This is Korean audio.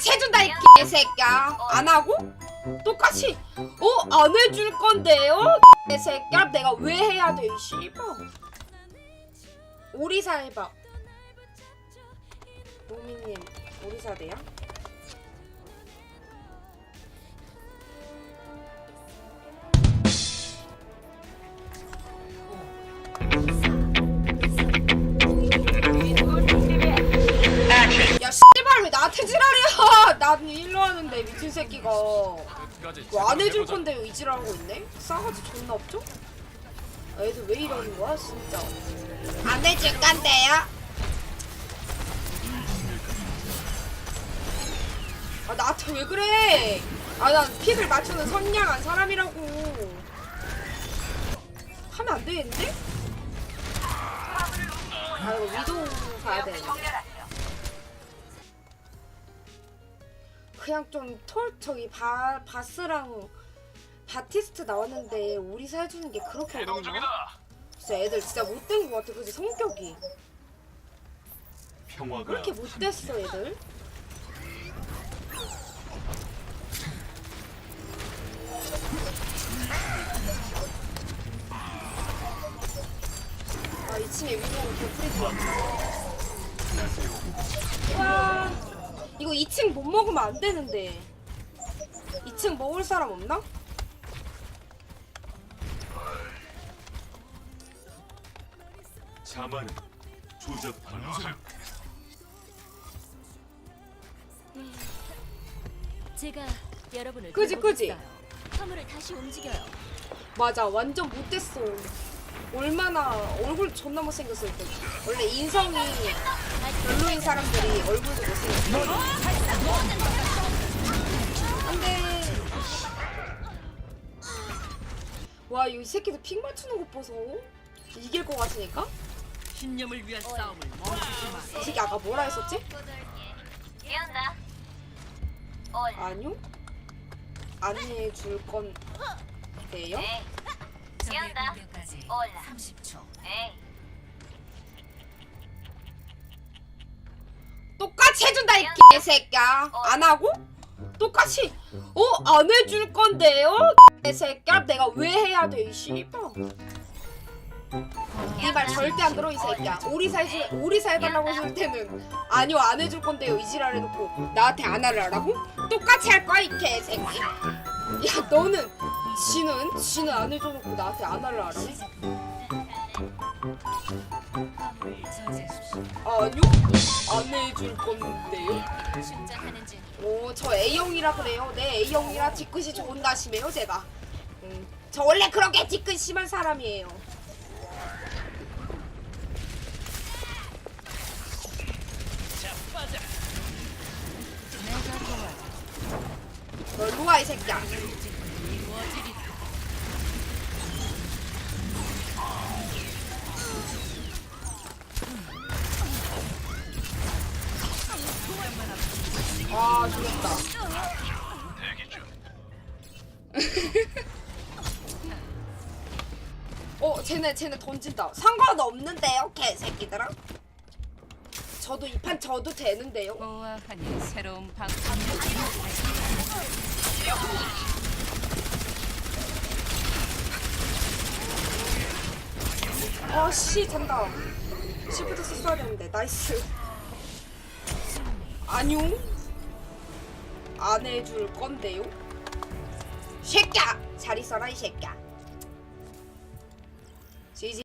똑같이 해준다 이 개새끼야 안 하고? 똑같이 어? 안 해줄 건데요? 개새끼야 내가 왜 해야 돼이 씨발 오리사 해봐 노미님 오리사 돼요? 야 나한테 지랄이야 난 일로 하는데 미친 새끼가 뭐 안 해줄 건데 왜 이지랄하고 있네? 싸가지 존나 없죠? 아, 애들 왜 이러는 거야 진짜 안 해줄 건데요? 아 나한테 왜 그래 아 난 픽을 맞추는 선량한 사람이라고 하면 안 되겠는데? 아 이거 위도 가야 되는데 그냥 좀톨 저기 바 바스랑 바티스트 나왔는데 우리 사주는 게 그렇게 어렵나? 진짜 애들 진짜 못된 것 같아 그지? 성격이. 왜 평화가 이렇게 못됐어 애들? 아 2층에 위도가 개프리드 와 이거 2층 못 먹으면 안 되는데 2층 먹을 사람 없나? 자만은 조잡한 자 제가 여러분을 그지, 그지? 화물을 다시 움직여요. 맞아 완전 못됐어 얼마나 얼굴 존나 못생겼을 때 원래 인성이 별로인 사람들이 얼굴도 못생겼어 안돼 와이 새끼들 픽 맞추는 것 보소 이길 것 같으니까 신념을 위한 싸움을 멈추지 마. 이 새끼 아까 뭐라 했었지? 깨운다. 올. 아니요 안 해줄 건데요? 깨운다. 올라. 30초. 에이. 똑같이 해준다 이 개새끼야 안 하고? 똑같이 어? 안 해줄 건데요? 개새끼야 내가 왜 해야 돼이 씨발 이말 절대 안 들어 이 새끼야 오리사 해줄 오리사 해달라고 했을 때는 아니요 안 해줄 건데요 이 지랄 해놓고 나한테 안 하라고? 똑같이 할 거야 이 개새끼 야 너는 지는 지는 안 해줘놓고 나한테 안 하라래? 아니요 안 해줄 건데요 충전하는 중. 오, 저 A형이라 그래요. 네, A형이라 뒤끝이 좋은다 심해요, 제가. 음, 저 원래 그렇게 뒤끝 심한 사람이에요. 와, 이 새끼야. 아, 죽였다. 어, 쟤네, 쟤네 던진다. 상관없는데요, 개새끼들아? 저도 이판 져도 되는데요? 보아하니 새로운 방법. 아, 씨, 잔다. 시프트 썼어야 되는데, 나이스. 아니요. 안 해줄 건데요? 새끼야! 잘 있어라, 이 새끼야. 지지.